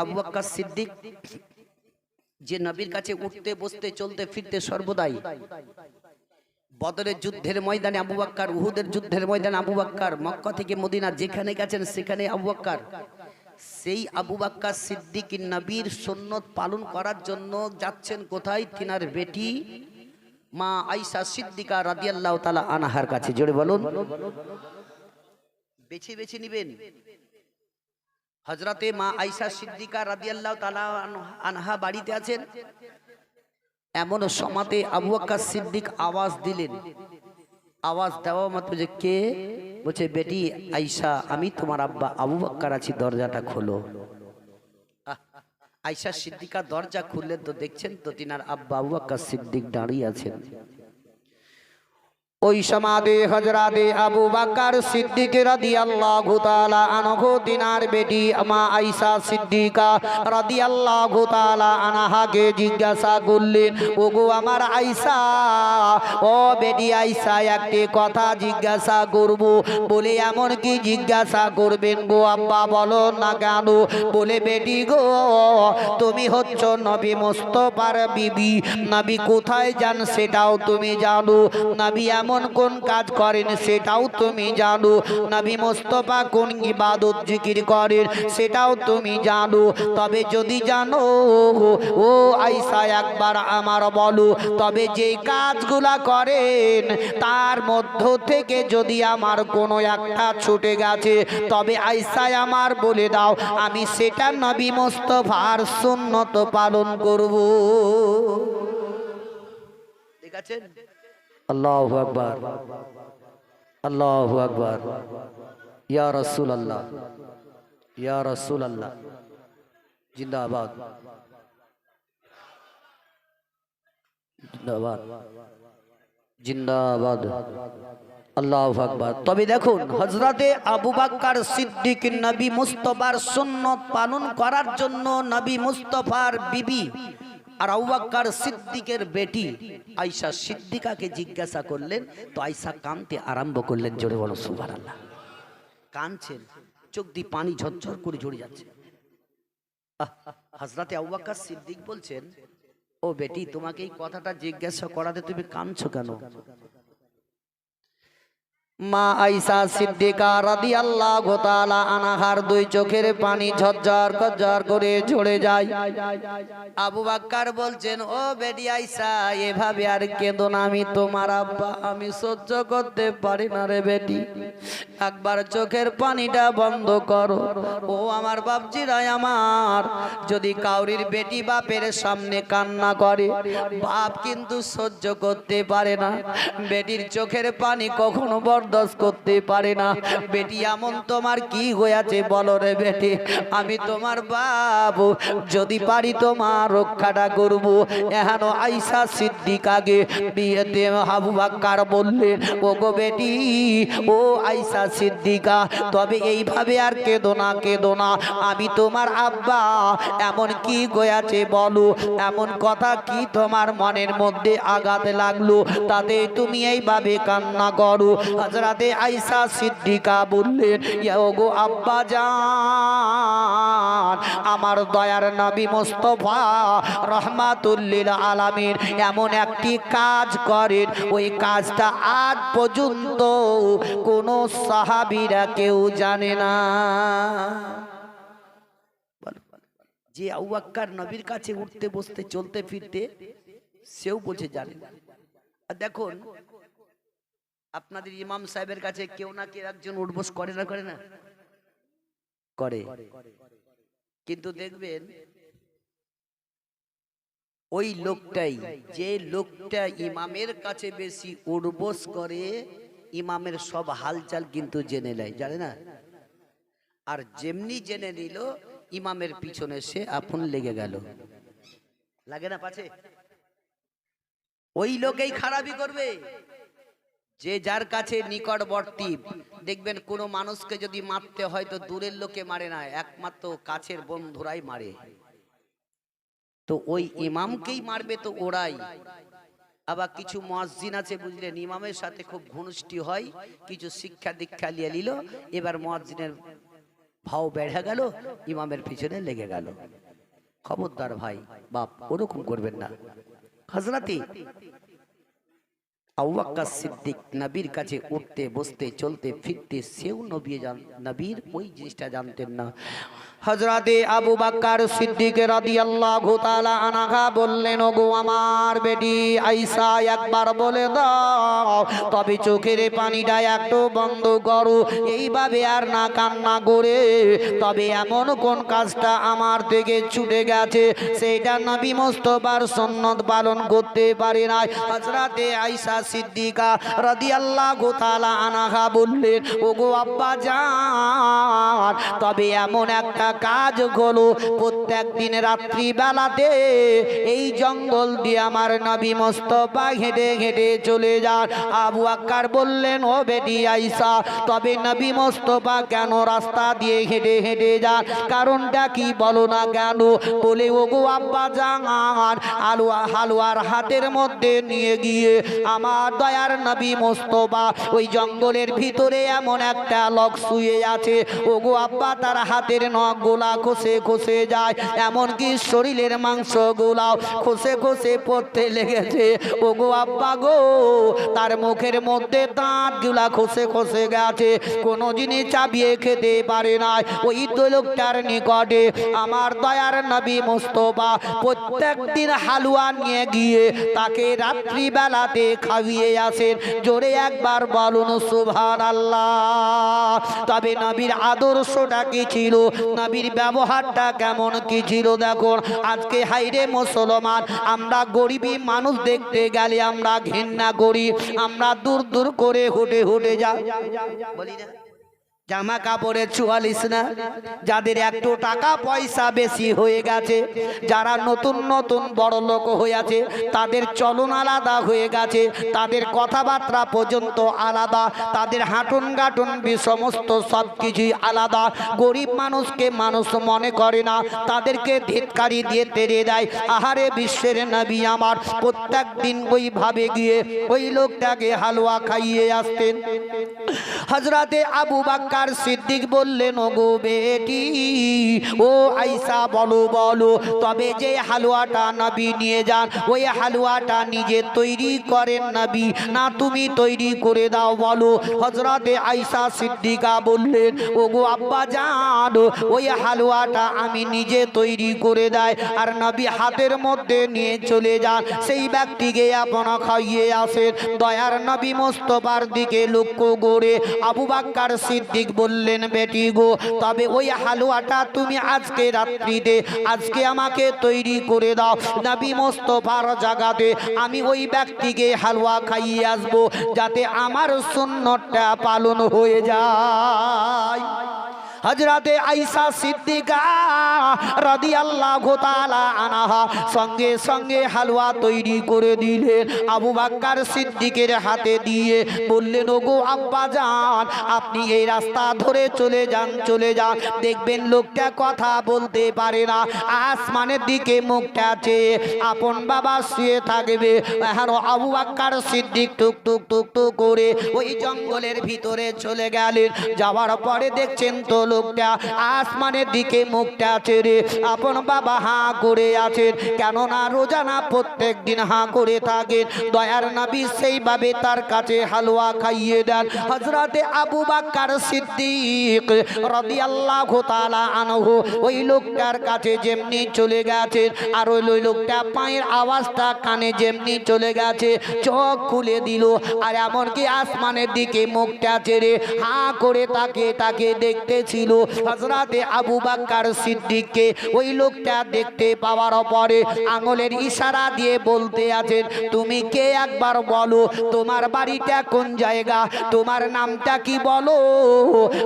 আবু বাক্কার সিদ্দিক যে নবীর কাছে উঠতে, বসতে, চলতে, ফিরতে সর্বদাই বদরের যুদ্ধের ময়দানে আবু বাক্কার উহুদের যুদ্ধের ময়দানে আবু বাক্কার মক্কা থেকে মদিনা যেখানে গেছেন সেখানে আবু বাক্কার সেই আবু বাক্কার সিদ্দিক নবীর সুন্নত পালন করার জন্য যাচ্ছেন কোথায়? তিনার বেটি মা আইসা সিদ্দিকা রাদিয়াল্লাহ তালা আনাহার কাছে। জোরে বলুন। বেছে বেছে নিবেন। হজরতে মা আইসা সিদ্দিকা আল্লাহ তালা আনহা বাড়িতে আছেন। এমন সমাতে আবু আক্কা সিদ্দিক আওয়াজ দিলেন। আওয়াজ দেওয়া মাত্র যে কে? বলছে, বেটি আইসা আমি তোমার আব্বা আবু বাক্কার আছি, দরজাটা খোলো। আইসা সিদ্দিকা দরজা খুললেন তো দেখছেন তো তিনার আব্বা আবু বাক্কার সিদ্দিক দাঁড়িয়ে আছেন। ওই সমাদে হজরাতে আবু বাক্কার সিদ্দিক রাদিয়াল্লাহু তাআলা আনহু, তিনার বেটি মা আয়েশা সিদ্দিকা রাদিয়াল্লাহু তাআলা আনহাকে জিজ্ঞাসা করলেন, ওগো আমার আয়েশা, ও বেটি আয়েশা, একটি কথা জিজ্ঞাসা করব। বলে, এমন কি জিজ্ঞাসা করবেন গো আব্বা, বলো না কেন? বলে, বেটি গো, তুমি হচ্ছ নবী মোস্তফার বিবি। নবী কোথায় যান সেটাও তুমি জানো। নবী এমন কোন কোন কাজ করেন সেটাও তুমি জানো। নবী মোস্তফা কোন ইবাদত জিকির করেন সেটাও তুমি জানো। তবে যদি জানো, ও আইসা একবার আমার বলো, তবে যে কাজগুলা করেন তার মধ্য থেকে যদি আমার কোনো একটা ছুটে গেছে, তবে আইসায় আমার বলে দাও, আমি সেটা নবী মোস্তফার সুন্নত পালন করব। ঠিক আছে আল্লাহ আকবার আল্লাহ আকবার। ইয়া রসুল আল্লাহ ইয়া রসুল আল্লাহ জিন্দাবাদ। জিন্দাবাদ। জিন্দাবাদ। আল্লাহ আকবার। তবে দেখুন হজরতে আবু বাক্কার সিদ্দিক নবী মুস্তফার সুন্নত পালন করার জন্য নবী মুস্তফার বিবি আর আবু সিদ্দিকের বেটি আয়সা সিদ্দিকাকে জিজ্ঞাসা করলেন, তো আয়সা কানতে আরম্ভ করলেন? জোরে বলো আল্লাহ কানছেন, চোখ দিয়ে পানি ঝরঝর করে ঝরে যাচ্ছে। হাজরাতে আউ্বাক্কার সিদ্দিক বলছেন, ও বেটি, তোমাকে এই কথাটা জিজ্ঞাসা করাতে তুমি কানছো কেন? মা আইসা সিদ্দিকা রাদি আল্লাহ তাআলা আনাহার দুই চোখের পানি ঝরঝর ঝরঝর করে ঝরে যায়। আবু বাক্কার বলছেন, ও বেটি আইসা, এভাবে আর কেঁদো না আমি, তোমার আব্বা আমি সহ্য করতে পারি না রে বেটি। একবার চোখের পানিটা বন্ধ করো। ও আমার বাপজিরাই আমার, যদি কাউরির বেটি বাপের সামনে কান্না করে, বাপ কিন্তু সহ্য করতে পারে না। বেটির চোখের পানি কখনো বরদাস্ত করতে পারে না। বেটি, এমন তোমার কি হয়েছে? বলো রে বেটি, আমি তোমার বাবু যদি পারি তোমার রক্ষাটা করব। এহেন আইসা সিদ্দিকাকে বিয়েতে হাবু বাক্কার বললেন ও গো বেটি, ও আইসা সিদ্দিকা, তবে এইভাবে আর কেঁদো না কেঁদো না। আমি তোমার আব্বা। এমন কি গয়াছে বলো? এমন কথা কি তোমার মনের মধ্যে আঘাত লাগল? তাতে তুমি এইভাবে কান্না করো? হজরাতে আইসা সিদ্দিকা বললেন, ইয়া ও গো আব্বা জান, আমার দয়ার নবী মোস্তফা রহমাতুল্লিল আলামিন এমন একটি কাজ করেন। ওই কাজটা আজ পর্যন্ত কোনো সাহাবীরা কেউ জানে না। যে আউয়াক্কার নবীর কাছে উঠতে, বসতে, চলতে, ফিরতে, সেও বলছে, জানে না। দেখুন আপনাদের ইমাম সাহেবের কাছে কেউ না কেউ একজন উঠবোস করে না করে না? করে। কিন্তু দেখবেন, ওই লোকটাই, যে লোকটা ইমামের কাছে বেশি উঠবোস করে, ইমামের সব হালচাল কিন্তু জেনে নেয়, জানে না? আর যেমনি জেনে নিল, ইমামের পিছনে সে আপন লেগে গেল। লাগে না পাছে? ওই লোকেই খারাপই করবে। যে যার কাছে নিকটবর্তী, দেখবেন কোনো মানুষকে যদি মারতে হয় তো দূরের লোকে মারে না, একমাত্র কাছের বন্ধুরাই মারে। তো ওই ইমামকেই মারবে তো ওরাই। আবার কিছু মসজিদ আছে বুঝলেন, ইমামের সাথে খুব ঘনিষ্ঠি হয়, কিছু শিক্ষা দীক্ষা নিয়ে নিল, এবার মসজিদের ভাও বেড়ে গেল, ইমামের পিছনে লেগে গেল। খবরদার ভাই, বাপ, ওরকম করবেন না। হজরতি আউ্বাক্কা সিদ্দিক নবীর কাছে উঠতে বসতে চলতে ফিরতে সেও নবী নবীর ওই জিনিসটা জানতেন না। হজরতে আবু বাক্কার সিদ্দিক আল্লাহ তাআলা আনাহা বললেন, ওগো আমার বেটি আইসা একবার বলে দাও, তবে চোখের পানিটা একটু বন্ধ করো। এইভাবে আর না কান্না করে, তবে এমন কোন কাজটা আমার থেকে ছুটে গেছে সেইটা নবী মোস্তফার সন্ন্যত পালন করতে পারে নাই। হজরতে আইসা সিদ্দিকা রাদিয়াল্লাহু তাআলা আনাহা বললেন, ওগো আব্বা জান, তবে এমন একটা কাজ হলো প্রত্যেক দিন রাত্রি বেলাতে এই জঙ্গল দিয়ে আমার নবী মোস্তফা হেঁটে হেঁটে চলে যান। আবু আক্কার বললেন, ও বেটি আইসা, তবে নবী মোস্তফা কেন রাস্তা দিয়ে হেঁটে হেঁটে যান? কারণটা কি বলো না কেন? বলে, ওগো আব্বা জান আলুয়া হালুয়ার হাতের মধ্যে নিয়ে গিয়ে আমার দয়ার নবী মোস্তফা ওই জঙ্গলের ভিতরে এমন একটা লোক শুয়ে আছে। ওগো আব্বা তার হাতের নখ গোলা খসে খসে যায়, এমনকি শরীরের মাংস গোলাও খসে খসে পড়তে লেগেছে। ওগো আব্বা গো, তার মুখের মধ্যে দাঁতগুলা খসে খসে গেছে, কোনো জিনিস চাবিয়ে খেতে পারে না ওই তো লোকটার নিকটে আমার দয়ার নবী মোস্তফা প্রত্যেক দিন হালুয়া নিয়ে গিয়ে তাকে রাত্রিবেলাতে খাইয়ে আসেন। জোরে একবার বলুন সুভান আল্লাহ তবে নবীর আদর্শটা কি ছিল? নবীর ব্যবহারটা কেমন কি ছিল দেখো আজকে হাইরে মুসলমান, আমরা গরিবী মানুষ দেখতে গেলে আমরা ঘৃণা করি, আমরা দূর দূর করে হুটে হুটে যাই। বলি না। জামা কাপড়ের চুয়ালিশ না, যাদের একটু টাকা পয়সা বেশি হয়ে গেছে, যারা নতুন নতুন বড় লোক হয়ে আছে, তাদের চলন আলাদা হয়ে গেছে, তাদের কথাবার্তা পর্যন্ত আলাদা, তাদের হাঁটুন গাটুন সমস্ত সব কিছুই আলাদা। গরিব মানুষকে মানুষ মনে করে না, তাদেরকে ধিৎকারি দিয়ে তেড়ে দেয়। আহারে বিশ্বের নবী আমার, প্রত্যেক দিন ওইভাবে গিয়ে ওই লোকটাকে হালুয়া খাইয়ে আসতেন। হজরাতে আবু বাক্কার সিদ্দিক বললেন ও গো বেটি, ও আইসা, বলো বলো, তবে যে হালুয়াটা নবী নিয়ে যান, ওই হালুয়াটা নিজে তৈরি করেন নবী। না, তুমি তৈরি করে দাও, বলো। হজরতে আইসা সিদ্দিকা বললেন ও গো আব্বা জান, ওই হালুয়াটা আমি নিজে তৈরি করে দেয়, আর নবী হাতের মধ্যে নিয়ে চলে যান। সেই ব্যক্তিকে আপনা খাইয়ে আসেন। দয়ার নবী মোস্তফার দিকে লক্ষ্য করে আবু বাক্কার সিদ্দিক বললেন, বেটি গো, তবে ওই হালুয়াটা তুমি আজকে রাত্রিতে আজকে আমাকে তৈরি করে দাও। নাবি মোস্তফার জাগাতে আমি ওই ব্যক্তিকে হালুয়া খাইয়ে আসব, যাতে আমার সুন্নতটা পালন হয়ে যায়। হজরতে আইসা সিদ্দিকা রাদি আল্লাহ আনাহা সঙ্গে সঙ্গে হালুয়া তৈরি করে দিলেন। আবু বাক্কার সিদ্দিকের হাতে দিয়ে বললেন, ওগো আব্বা যান আপনি এই রাস্তা ধরে চলে যান চলে যান। দেখবেন লোকটা কথা বলতে পারে না। আসমানের দিকে মুখটা চেয়ে আপন বাবা শুয়ে থাকবে। এখন আবু বাক্কার সিদ্দিক টুক টুক টুক টুক করে ওই জঙ্গলের ভিতরে চলে গেলেন। যাওয়ার পরে দেখছেন তো লোকটা আসমানের দিকে মুখটা ছেড়ে আপন বাবা হাঁ করে আছেন, কেননা রোজানা প্রত্যেক দিন হাঁ করে থাকেন। দয়ার নবী সেইভাবে তার কাছে হালুয়া খাইয়ে দেন। হজরতে আবু বাক্কার সিদ্দিক রাদিয়াল্লাহু তাআলা আনহু ওই লোকটার কাছে যেমনি চলে গেছেন, আর ওই লোকটা পায়ের আওয়াজটা কানে যেমনি চলে গেছে, চোখ খুলে দিল। আর এমনকি আসমানের দিকে মুখটা ছেড়ে হাঁ করে তাকে তাকে দেখতেছিল হজরতে আবু বাক্কার সিদ্দিককে ওই লোকটা দেখতে পাওয়ার পরে আঙুলের ইশারা দিয়ে বলতে আছেন তুমি কে একবার বলো, তোমার বাড়িটা কোন জায়গা? তোমার নামটা কি বলো?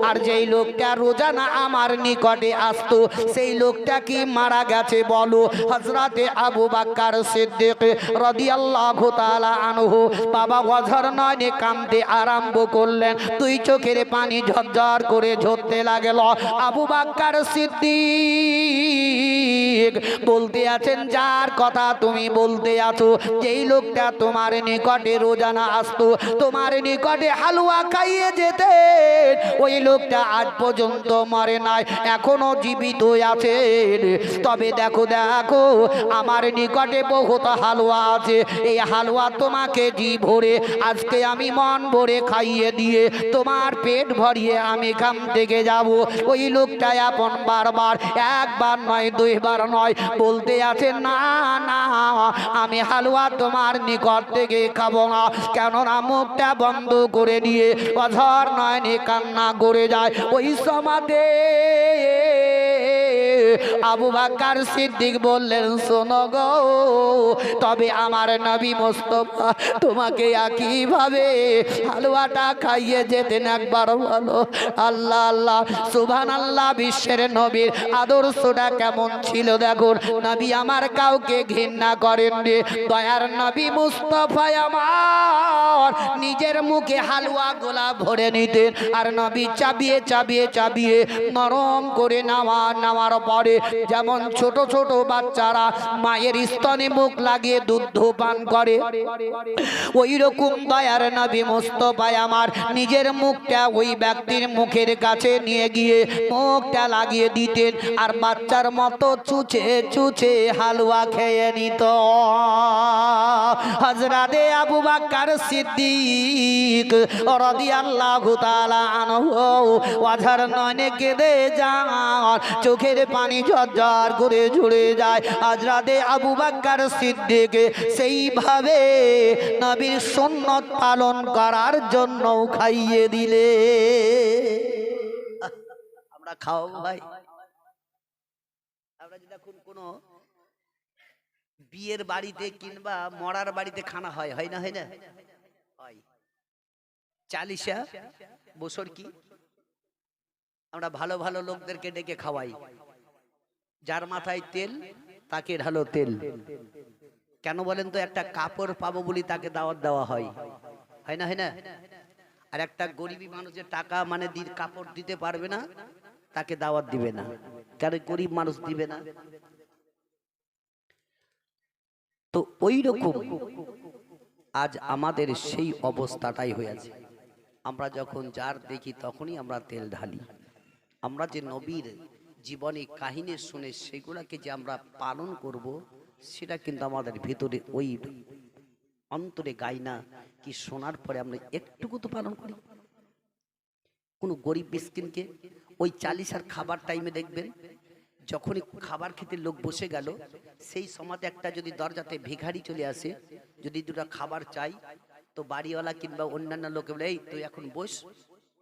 আর যেই লোকটা রোজানা আমার নিকটে আসতো, সেই লোকটা কি মারা গেছে বলো? হজরতে আবু বাক্কার সিদ্দিক রাদিয়াল্লাহু তাআলা আনহু বাবা ওয়াজর নয়নে কান্দতে আরম্ভ করলেন। দুই চোখের পানি ঝরঝর করে ঝরতে লাগল আবু বাক্কার সিদ্দিক। বলতে আছেন, যার কথা তুমি বলতে আছো, যেই লোকটা তোমার নিকটে রোজানা আসতো, তোমার নিকটে হালুয়া খাইয়ে যেতে। ওই লোকটা আজ পর্যন্ত মরে নাই, এখনও জীবিত আছে তবে দেখো দেখো, আমার নিকটে বহুত হালুয়া আছে। এই হালুয়া তোমাকে জি ভরে, আজকে আমি মন ভরে খাইয়ে দিয়ে তোমার পেট ভরিয়ে আমি খাম থেকে যাব। ওই লোকটা আপন বারবার, একবার নয়, দুইবার নয় বলতে আছে, না না, আমি হালুয়া তোমার নিকট থেকে খাব না। কেননা মুখটা বন্ধ করে দিয়ে অঝর নয় নিয়ে কান্না করে যায়। ওই সমাধে আবু বাক্কার সিদ্দিক বললেন, শোনো গো, তবে আমার নবী মোস্তফা তোমাকে একইভাবে হালুয়াটা খাইয়ে যেতেন একবার বলো। আল্লাহ আল্লাহ সুবহান আল্লাহ বিশ্বের নবীর আদর্শটা কেমন ছিল দেখুন। নবী আমার কাউকে ঘৃণা করেন রে দয়ার নবী মুস্তফা আমার নিজের মুখে হালুয়া গোলা ভরে নিতেন। আর নবী চাবিয়ে চাবিয়ে চাবিয়ে নরম করে নামা, নামার পরে যেমন ছোট ছোট বাচ্চারা মায়ের স্তনে মুখ লাগিয়ে দুধ পান করে। ওই রকম দয়ার নবী মোস্তফায় আমার নিজের মুখটা ওই ব্যক্তির মুখের কাছে নিয়ে গিয়ে মুখটা লাগিয়ে দিতেন আর বাচ্চার মতো চুচে চুচে হালুয়া খেয়ে নিত। হজরাতে আবু বাক্কার সিদ্দিক রাদিয়াল্লাহু তাআলা আনহু ওয়াজার নয়নে কেঁদে যান, চোখের পানি ঝরঝর করে ঝরে যায়। হজরাতে আবু বাক্কার সিদ্দিক সেইভাবে নবীর সুন্নত পালন করার জন্য খাইয়ে দিলে। আমরা খাও ভাই। আমরা যদি এখন কোনো বিয়ের বাড়িতে কিংবা মরার বাড়িতে খানা হয় হয় না হয় না? চালিশা বছর কি? আমরা ভালো ভালো লোকদেরকে ডেকে খাওয়াই। যার মাথায় তেল তাকে ঢালো তেল। কেন বলেন তো একটা কাপড় পাবো বলি তাকে দাওয়াত দেওয়া হয়। হয় না হয় না? আর একটা গরিবী মানুষের টাকা মানে কাপড় দিতে পারবে না তাকে দাওয়াত দিবে না। কেন গরিব মানুষ দিবে না? তো ওই রকম আজ আমাদের সেই অবস্থাটাই হয়েছে। আমরা যখন যার দেখি তখনই আমরা তেল ঢালি। আমরা যে নবীর জীবনে কাহিনী শুনে সেগুলাকে যে আমরা পালন করব, সেটা কিন্তু আমাদের ভিতরে ওই অন্তরে গাই না কি শোনার পরে আমরা একটুকু তো পালন করি। কোনো গরিব মিসকিনকে ওই চালিশার খাবার টাইমে দেখবেন, যখনই খাবার খেতে লোক বসে গেল, সেই সময়তে একটা যদি দরজাতে ভিখারি চলে আসে, যদি দুটো খাবার চাই, তো বাড়িওয়ালা কিংবা অন্যান্য লোকে বলে, এই, তুই এখন বস,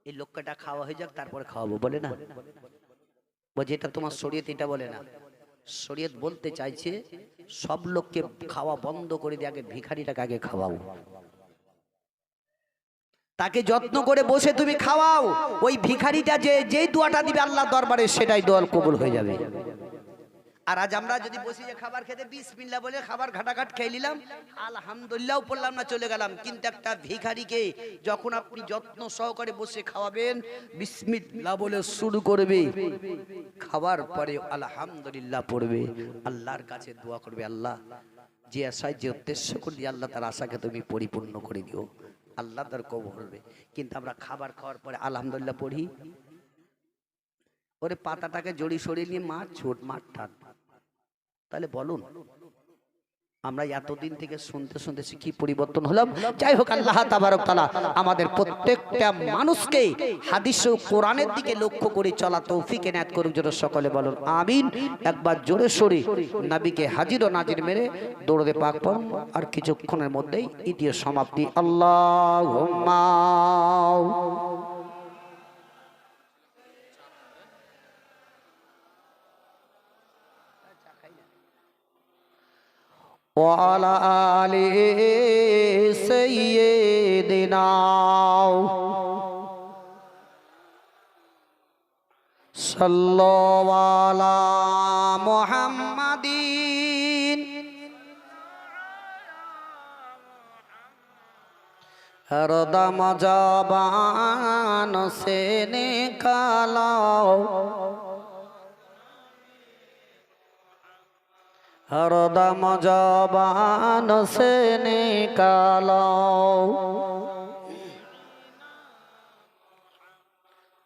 এই লোকটা খাওয়া হয়ে যাক, তারপরে খাওয়াবো। বলে না। বলছে এটা তোমার শরীয়ত এটা বলে না। শরীয়ত বলতে চাইছে, সব লোককে খাওয়া বন্ধ করে দিয়ে আগে ভিখারিটাকে আগে খাওয়াও। তাকে যত্ন করে বসে তুমি খাওয়াও। ওই ভিখারিটা যে যেই দোয়াটা দিবে আল্লাহ দরবারে, সেটাই দোয়াল কবুল হয়ে যাবে। আর আজ আমরা যদি বসি যে খাবার খেতে, বিসমিল্লাহ বলে খাবার ঘাটাঘাট খেয়ে নিলাম, আলহামদুলিল্লাহ পড়লাম না, চলে গেলাম। কিন্তু একটা ভিখারিকে যখন আপনি যত্ন সহকারে বসে খাওয়াবেন, বিসমিল্লাহ বলে শুরু করবে। খাবার পরে আলহামদুলিল্লাহ পড়বে। আল্লাহর কাছে দোয়া করবে, আল্লাহ, যে আশায়, যে উদ্দেশ্য করলি, আল্লাহ তার আশাকে তুমি পরিপূর্ণ করে দিও। আল্লাহ তার কবর হবে কিন্তু আমরা খাবার খাওয়ার পরে আলহামদুলিল্লাহ পড়ি। ওরে পাতাটাকে জড়ি সরিয়ে নিয়ে মাঠ ছোট মাঠ টান তাহলে বলুন, আমরা এতদিন থেকে শুনতে শুনতে কি পরিবর্তন হলাম? যাই হোক, আল্লাহ তাআলা আমাদের প্রত্যেকটা মানুষকে হাদিস ও কোরআনের দিকে লক্ষ্য করে চলা তৌফিক এনায়েত করুক জন্য সকলে বলুন, আমিন। একবার জোরে সরে নবীকে হাজির ও নাজির মেরে দৌড়তে পাক পান আর কিছুক্ষণের মধ্যেই ইতির সমাপ্তি। আল্লাহ وعلى آل سيدنا صلوا على محمد हरदम जबान से निकालो হরদম জবান সে নিকাল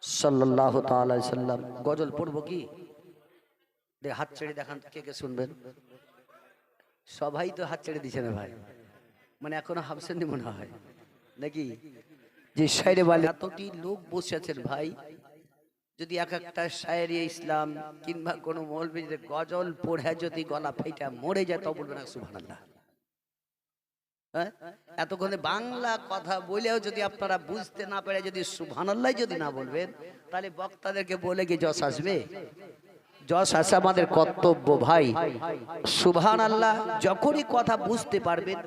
সাল্লাহ সাল্লাম গজল পড়ব কি হাত ছেড়ে দেখান কে কে শুনবেন সবাই তো হাত ছেড়ে দিচ্ছে না ভাই মানে এখনও হাফসেন মনে হয় নাকি যে সাইডে বালে এতটি লোক বসে আছেন ভাই যদি এক একটা শায়েরি ইসলাম কিংবা কোনো মৌলবি যদি গজল পড়ে যদি গলা ফাইটা মরে যায় তখন বলবে না, সুবহানাল্লাহ। হ্যাঁ? এতক্ষণে বাংলা কথা বলেও যদি আপনারা বুঝতে না পারে যদি সুবহানাল্লাহ যদি না বলবেন, তাহলে বক্তাদেরকে বলে কি যশ আসবে। যশ আসে আমাদের কর্তব্য ভাই। সুবহান আল্লাহ যখনই কথা বুঝতে পারবেন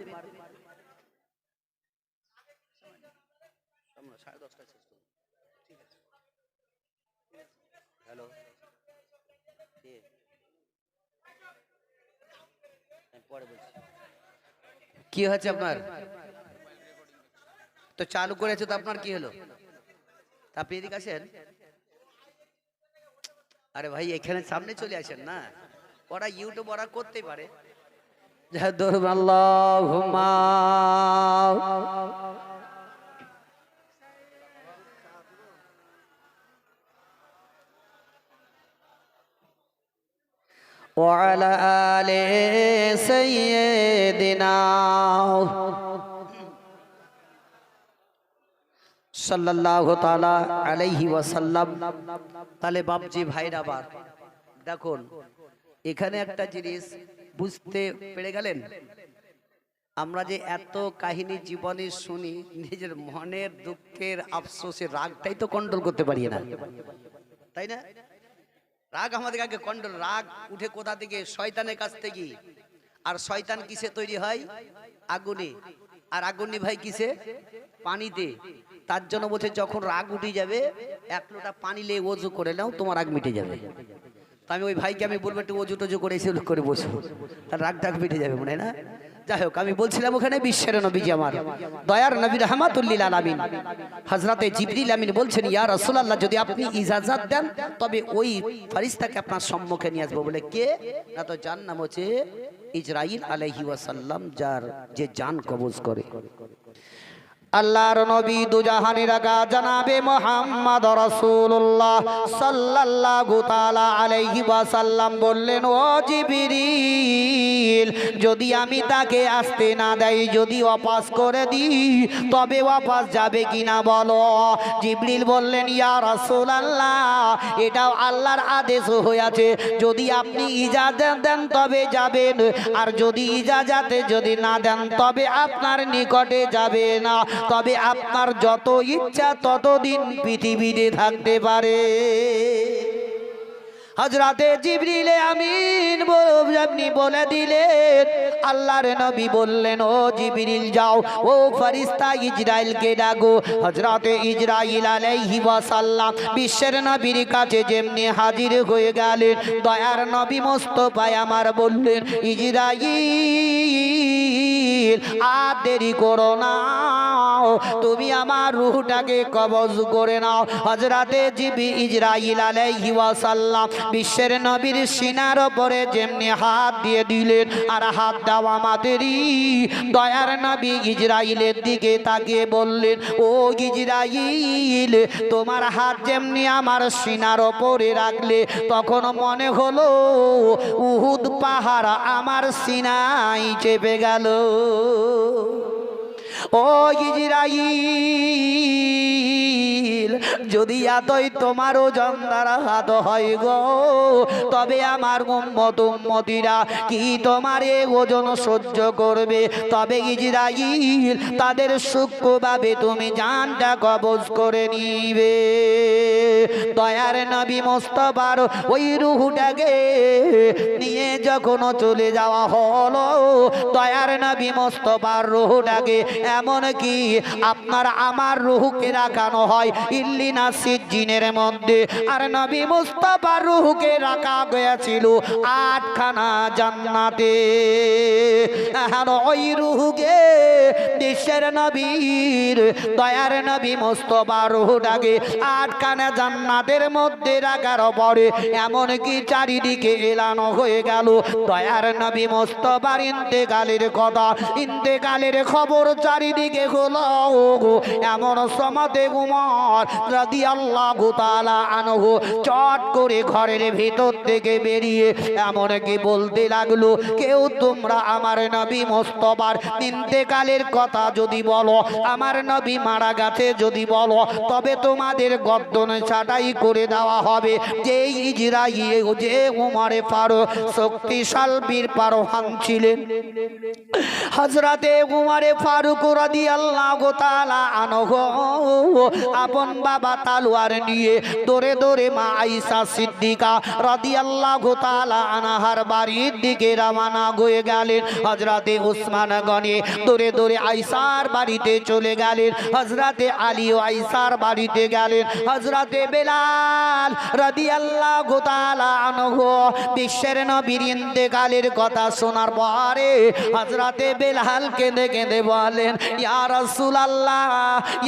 কি হয়েছে আপনার? তো চালু করেছে তো আপনার কি হলো? তা আপনি এদিকে আসেন। আরে ভাই এখানে সামনে চলে আসেন না। ওরা ইউটিউব ওরা করতে পারে। ধরুন আল্লাহুম্মা وعلى آل سيدنا সাল্লাল্লাহু তাআলা আলাইহি ওয়াসাল্লাম তাহলে বাপজি ভাইরা আবার দেখুন এখানে একটা জিনিস বুঝতে পেরে গেলেন আমরা যে এত কাহিনী জীবনে শুনি নিজের মনের দুঃখের আফসোসের রাগটাই তো কন্ট্রোল করতে পারি না তাই না রাগ আমাদের আগে কন্ট্রোল রাগ উঠে কোথা থেকে? শয়তানের কাছ থেকে। আর শয়তান কিসে তৈরি হয়? আগুনে। আর আগুনি ভাই কিসে? পানিতে। তার জন্য বলছে, যখন রাগ উঠে যাবে, এক লোটা পানি লে ওজু করে নাও, তোমার রাগ মিটে যাবে। তো আমি ওই ভাইকে আমি বলব, একটু ওজু টজু করে এসে করে বসবো তার রাগ টাগ মিটে যাবে মনে না? যাই হোক, আমি বলছিলাম ওখানে বিশ্বের নবী আমার। দয়ার নবী রহমাতুল্লিল আলামিন। হজরতে জিবরিল আমিন বলছেন, ইয়া রাসূলুল্লাহ, যদি আপনি ইজাজত দেন, তবে ওই ফারিস্তাকে আপনার সম্মুখে নিয়ে আসব। বলে কে? না তো যার নাম হচ্ছে ইজরাইল আলাইহি ওয়াসাল্লাম, যার যে জান কবজ করে। আল্লাহর নবী দুজাহানের আগা জানাবে মোহাম্মদ রাসূলুল্লাহ সাল্লাল্লাহু তাআলা আলাইহি ওয়াসাল্লাম বললেন, ও জিবরিল, যদি আমি তাকে আসতে না দেই, যদি ওয়াপাস করে দিই, তবে ওয়াপাস যাবে কিনা বলো? জিবরিল বললেন, ইয়া রাসূলুল্লাহ, এটাও আল্লাহর আদেশ হয়েছে যদি আপনি ইজাজত দেন, তবে যাবেন, আর যদি ইজাজাতে যদি না দেন, তবে আপনার নিকটে যাবে না। তবে আপনার যত ইচ্ছা ততদিন পৃথিবীতে থাকতে পারে। হজরতে জিবরিলে আমিন আপনি বলে দিলেন, আল্লাহর নবী বললেন, ও জিবরিল, যাও, ও ফরিস্তা ইজরাইলকে ডাকো। হজরতে ইজরাইল আলাইহি ওয়াসাল্লাম বিশ্বের নবীর কাছে যেমনি হাজির হয়ে গেলেন, দয়ার নবী মোস্তফায় আমার বললেন, ইজরাইল আর দেরি করো না। তুমি আমার রুহটাকে কবজ করে নাও। হজরতে জিবি ইজরাইল আলাইহি ওয়াসাল্লাম বিশ্বের নবীর সিনার ওপরে যেমনি হাত দিয়ে দিলেন আর হাত দাও আমাদেরই। দয়ার নবী ইজরাইলের দিকে তাকিয়ে বললেন, ও ইজরাইল, তোমার হাত যেমনি আমার সিনার ওপরে রাখলে, তখন মনে হলো উহুদ পাহাড় আমার সিনাই চেপে গেল। ও ইজরাইল। যদি এতই তোমার ওজন দ্বারা হাত হয় গো, তবে আমার উম্মত উম্মতিরা কি তোমার এ ওজন সহ্য করবে? তবে ইজরাইল তাদের সূক্ষ্মভাবে তুমি জানটা কবজ করে নিবে। দয়ার নবী মোস্তফার ওই রুহুটাকে নিয়ে যখন চলে যাওয়া হলো, দয়ার নবী মোস্তফার রুহুটাকে এমন কি আপনার আমার রুহুকে রাখানো হয়, ইল্লিনা সিজিনের মধ্যে। আর নবী মুস্তাফার রুহুকে রাখা গিয়েছিল আটখানা জান্নাতে। আর ওই রুহুকে বিশ্বের নবীর, দয়ার নবী মুস্তফার রুহুটাকে আটখানা জান্নাতের মধ্যে রাখার পরে এমন কি চারিদিকে এলানো হয়ে গেল। দয়ার নবী মোস্তফার ইন্তেকালের কথা, ইন্তেকালের খবর চারিদিকে হলো এমন সমাতে উমর চট করে ঘরের ভিতর থেকে বেরিয়ে এমন কি বলতে লাগল, কেউ তোমরা আমার নবী মোস্তফার ইন্তেকালের কথা যদি বলো, আমার নবী মারা গেছে যদি বলো, তবে তোমাদের গদ্দন ছাটাই করে দেওয়া হবে। যে ইজরাইল, যে উমারে পারো শক্তিশাল বীর পারোহান ছিলেন। হজরতে উমারে ফারুক রাদি আল্লাহ তাআলা আনহু, আপন বাবা তালুয়ার নিয়ে দৌড়ে দৌড়ে মা আইসা সিদ্দিকা রাদি আল্লাহ তাআলা আনাহার বাড়ির দিকে রওনা হয়ে গেলেন। হজরতে উসমান গনে দৌড়ে দৌড়ে আইসার বাড়িতে চলে গেলেন। হজরতে আলী ও আইসার বাড়িতে গেলেন। হজরতে বেলাল রাদি আল্লাহ তাআলা আনহু বিশ্বের নবীর ইন্তেকালের কথা শোনার পরে হজরতে বেলাল কেঁদে কেঁদে বলেন, ইয়া রাসূলুল্লাহ,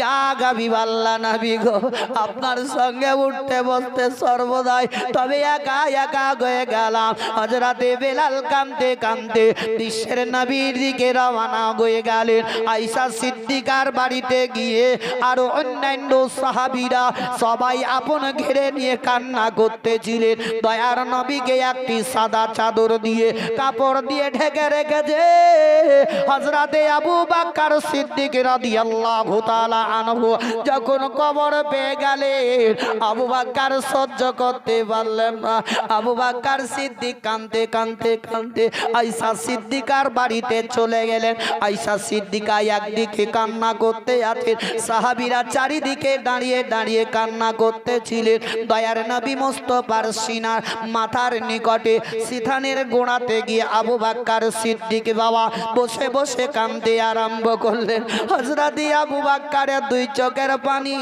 ইয়া গাবিবাল্লাহ নবী গো আপনার সঙ্গে উঠতে বসতে সর্বদাই তবে একা একা হয়ে গেলাম। হজরতে বেলাল কান্দতে কান্দতে বিশ্বের নবীর দিকে রওনা হয়ে গেলেন। আয়েশা সিদ্দিকার বাড়িতে গিয়ে আরও অন্যান্য সাহাবীরা সবাই আপন ঘিরে নিয়ে কান্না করতেছিলেন। দয়ার নবীকে একটি সাদা চাদর দিয়ে কাপড় দিয়ে ঢেকে রেখেছে। হজরতে আবু বাক্কার সিদ্দিক রাদিয়াল্লাহু তাআলা আনহু যখন কবর আবু বাক্কার সহ্য করতে পারলেন না। আবু বাক্কার সিদ্দিক কানতে কানতে কানতে আইসা সিদ্দিকার বাড়িতে চলে গেলেন। আইসা সিদ্দিকা একদিকে কান্না করতে আছেন। সাহাবীরা চারিদিকে দাঁড়িয়ে দাঁড়িয়ে কান্না দয়ার নবী সিনার মাথার নিকটে সিথানের গোড়াতে গিয়ে আবু বাক্কার সিদ্দিক বাবা বসে বসে কান্দতে আরম্ভ করলেন। হজরতি আবু বাক্কারের দুই চোখের পানি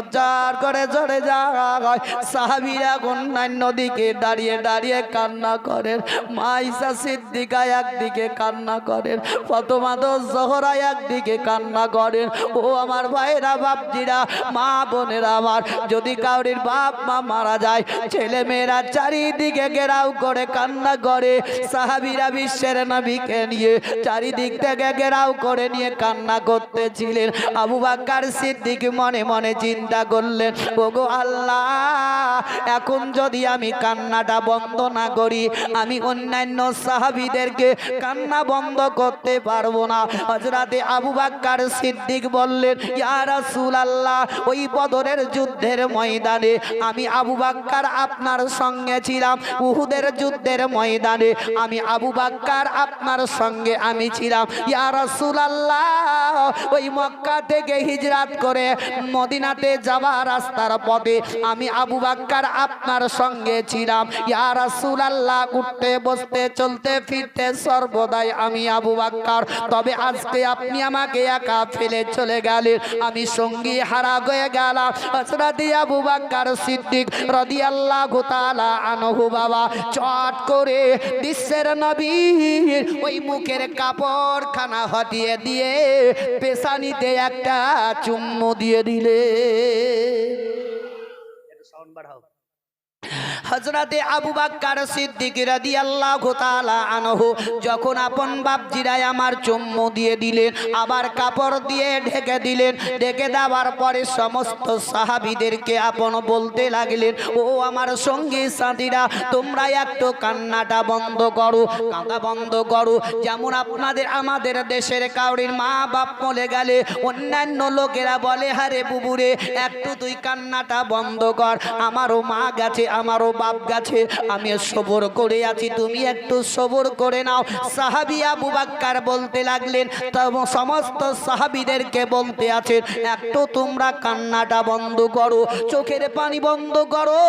ঝরঝর করে ঝরে যায়। সাহাবিরা অন্যান্য দিকে দাঁড়িয়ে দাঁড়িয়ে কান্না করেন। মাইসা সিদ্দিকা একদিকে কান্না করেন। ফতমাদ জহরা একদিকে কান্না করেন। ও আমার ভাইরা, বাপজিরা, মা বোনেরা আমার, যদি কাউরির বাপ মা মারা যায় ছেলে মেয়েরা চারিদিকে ঘেরাও করে কান্না করে। সাহাবিরা বিশ্বের নবীকে নিয়ে চারিদিক থেকে ঘেরাও করে নিয়ে কান্না করতেছিলেন। আবু বাক্কার সিদ্দিক মনে মনে চিন্তা করলেন ওগো আল্লাহ, এখন যদি আমি কান্নাটা বন্ধ না করি, আমি অন্যান্য সাহাবিদেরকে কান্না বন্ধ করতে পারব না। হজরাতে আবু বাক্কার সিদ্দিক বললেন, ইয়া আল্লাহ ওই বদরের যুদ্ধের ময়দানে আমি আবু বাক্কার আপনার সঙ্গে ছিলাম, উহুদের যুদ্ধের ময়দানে আমি আবু বাক্কার আপনার সঙ্গে আমি ছিলাম। ইয়া আল্লাহ ওই মক্কা থেকে হিজরাত করে মদিনাতে যাওয়ার রাস্তার পথে আমি আবু বাক্কার আপনার সঙ্গে ছিলাম। ইয়া রাসূলুল্লাহ, উঠতে, বসতে, চলতে, ফিরতে সর্বদাই আমি আবু বাক্কার। তবে আজকে আপনি আমাকে একা ফেলে চলে গেলেন। আমি সঙ্গী হারা হয়ে গেলাম। হযরত আবু বাক্কার সিদ্দিক রদি রাদিয়াল্লাহু তাআলা আনহু বাবা চট করে বিশ্বের নবী ওই মুখের কাপড় খানা হটিয়ে দিয়ে পেশানিতে একটা চুম্মু দিয়ে দিলে সাউন্ড বাড়াও। হজরতে আবু বাক্কার সিদ্দিক রাদিয়াল্লাহু তাআলা আনহু যখন আপন বাপজিরাই আমার চুম্মু দিয়ে দিলেন, আবার কাপড় দিয়ে ঢেকে দিলেন, ঢেকে দেওয়ার পরে সমস্ত সাহাবিদেরকে আপন বলতে লাগলেন, ও আমার সঙ্গী সাথীরা, তোমরা একটু কান্নাটা বন্ধ করো, কাঁদা বন্ধ করো। যেমন আপনাদের আমাদের দেশের কাউরির মা বাপ মলে গেলে অন্যান্য লোকেরা বলে, হারে বুবুরে, একটু তুই কান্নাটা বন্ধ কর। আমারও মা গেছে, আমারও বাপ গাছে আমি সবর করে আছি, তুমি একটু সবর করে নাও। সাহাবি আবু বাক্কার বলতে লাগলেন সমস্ত সাহাবিদেরকে বলতে আছেন একটু তোমরা কান্নাটা বন্ধ করো, চোখের পানি বন্ধ করো।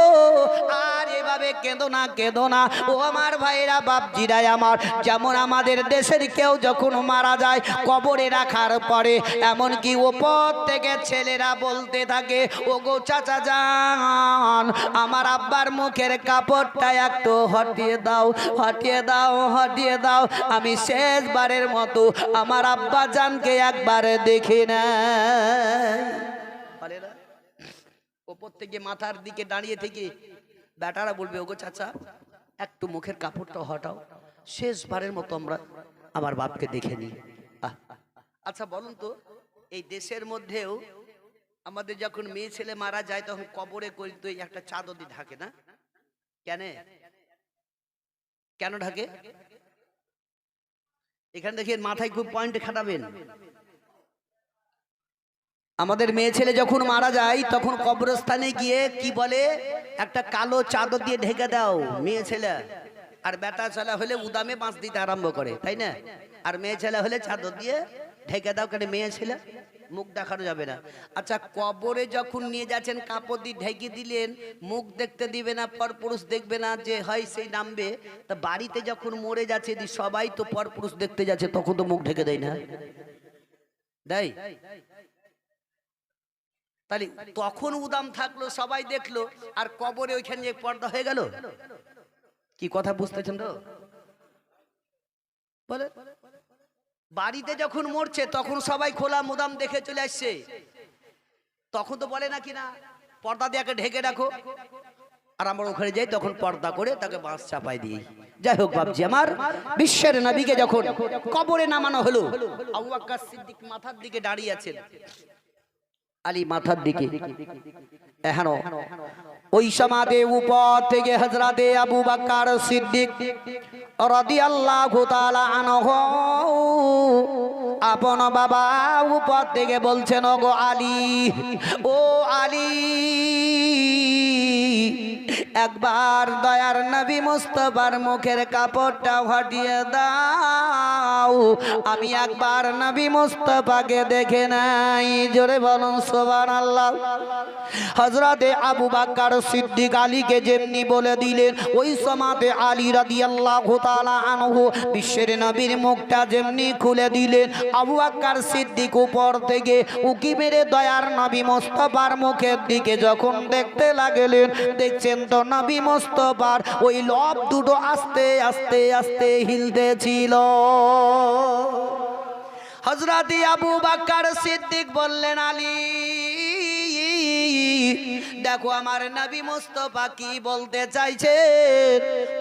আর এভাবে কেঁদো না কেঁদো না। ও আমার ভাইরা, বাপজিরাই আমার। যেমন আমাদের দেশের কেউ যখন মারা যায়, কবরে রাখার পরে, এমনকি ওপর থেকে ছেলেরা বলতে থাকে ও গো চাচা যান আমার আব্বার মুখের কাপড়টা একটু হটিয়ে দাও হটিয়ে দাও হটিয়ে দাও। আমি শেষবারের মতো আমার আব্বা জানকে একবারে দেখি না? ওপর থেকে মাথার দিকে দাঁড়িয়ে থেকে বেটারা বলবে, ওগো চাচা, একটু মুখের কাপড়টা হটাও। শেষবারের মতো আমরা আমার বাপকে দেখে নিই। আচ্ছা বলুন তো, এই দেশের মধ্যেও আমাদের যখন মেয়ে ছেলে মারা যায়, তখন কবরে করি তো একটা চাদর দিয়ে ঢাকে না? কেন? কেন ঢাকে? এখানে থেকে মাথায় খুব পয়েন্ট খাটাবেন। আমাদের মেয়ে ছেলে যখন মারা যায়, তখন কবরস্থানে গিয়ে কি বলে? একটা কালো চাদর দিয়ে ঢেকে দাও, মেয়ে ছেলে। আর বেটা ছেলে হলে উদামে বাঁশ দিতে আরম্ভ করে, তাই না? আর মেয়ে ছেলে হলে চাদর দিয়ে ঢেকে দাও কেন মেয়ে ছেলে। মুখ দেখানো যাবে না। আচ্ছা কবরে যখন নিয়ে যাচ্ছেন, কাপড় দিয়ে ঢেকে দিলেন, মুখ দেখতে দিবে না, পরপুরুষ দেখবে না যে, হয়, সেই নামবে। তা বাড়িতে যখন মরে যাচ্ছে সবাই তো পরপুরুষ দেখতে যাচ্ছে, তখন তো মুখ ঢেকে দেয় না। দেয়? তাহলে তখন উদাম থাকল, সবাই দেখল, আর কবরে ওইখানে যে পর্দা হয়ে গেল? কি কথা বুঝতেছেন তো? বলে বাড়িতে যখন মরছে, তখন সবাই খোলা মুদাম দেখে চলে আসছে। তখন তো বলে না কিনা পর্দা দিয়ে ঢেকে রাখো। আর আমরা ওখানে যাই, তখন পর্দা করে তাকে বাঁশ চাপাই দিই। যাই হোক বাবজি আমার, বিশ্বের নাবিকে যখন কবরে নামানো হলো সিদ্দিক মাথার দিকে দাঁড়িয়ে আছেন। আলী মাথার দিকে। এখানো ওই সমাধে উপর থেকে হজরাতে আবু বাক্কার সিদ্দিক তাআলা আনহু আপন বাবা উপর থেকে বলছেন গো আলী, ও আলী একবার দয়ার নবী মুস্তফার মুখের কাপড়টা হটিয়ে দাও। আমি একবার নবী মুস্তফাকে দেখে নাই। জোরে বলুন সোবান আল্লাহ হজরতে আবু বাক্কার সিদ্দিক আলীকে যেমনি বলে দিলেন, ওই সমাতে আলী রাদি আল্লাহ আনহু বিশ্বের নবীর মুখটা যেমনি খুলে দিলেন, আবু বাক্কার সিদ্দিক উপর থেকে উকি মেরে দয়ার নবী মোস্তফার মুখের দিকে যখন দেখতে লাগলেন, দেখছেন তো নবী মোস্তবার ওই লব দুটো আস্তে আস্তে আস্তে হিলতেছিল। হজরতি আবু বাক্কার সিদ্দিক বললেন, আলী দেখো আমার নবী মুস্তফা কি বলতে চাইছে?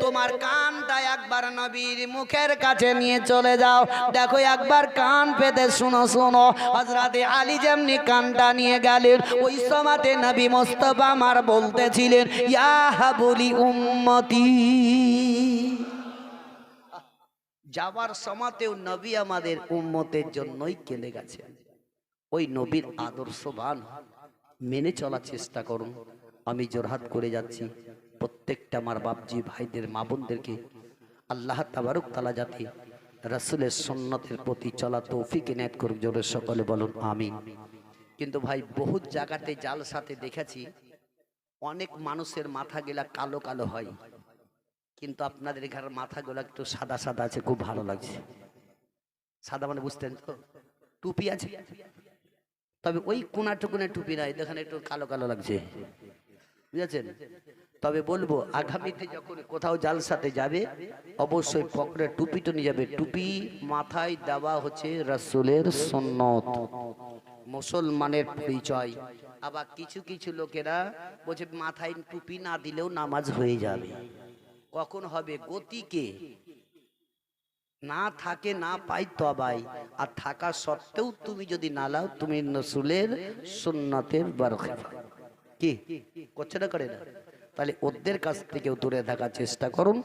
তোমার কানটা একবার নবীর মুখের কাছে নিয়ে চলে যাও। দেখো একবার কান পেতে শুনো শুনো। হজরতে আলী যেমনি কানটা নিয়ে গেলেন, ওই সমাতে নবী মুস্তফা আমার বলতেছিলেন, ইয়া বলি উম্মতি। যাবার সমাতেও নবী আমাদের উম্মতের জন্যই কেঁদে গেছেন। ওই নবীর আদর্শবান। মেনে চলার চেষ্টা করুন। আমি জোরহাত করে যাচ্ছি। প্রত্যেকটা আমার বাপজি, ভাইদের, মা বোনদেরকে আল্লাহ তাবারুক তালা জাতি রাসুলের সন্ন্যতের প্রতি চলা তৌফিক এনায়ত করুক জোরের সকলে বলুন, আমিন। কিন্তু ভাই বহু জায়গাতে জাল সাথে দেখেছি, অনেক মানুষের মাথা গেলা কালো কালো হয়। কিন্তু আপনাদের এখানে মাথাগুলো একটু সাদা সাদা আছে, খুব ভালো লাগছে। সাদা মানে বুঝতেন তো? টুপি আছে? তবে ওই কোনাটুকুনে টুপি নাই দেখেন একটু কালো কালো লাগছে। বুঝেছেন? তবে বলব, আগামীতে যখন কোথাও জালসাতে যাবে, অবশ্যই পকড়ে টুপি তো নিয়ে যাবে। টুপি মাথায় দেওয়া হচ্ছে রাসূলের সন্ন্যত মুসলমানের পরিচয়। আবার কিছু কিছু লোকেরা বলছে, মাথায় টুপি না দিলেও নামাজ হয়ে যাবে। কখন হবে? গতিকে না থাকে, না পাই তবাই। আর থাকা সত্ত্বেও তুমি যদি না লাও, তুমি নসুলের, সুন্নতের বারখে কি? করছে না করে না? তাহলে ওদের কাছ থেকেও দূরে থাকার চেষ্টা করুন।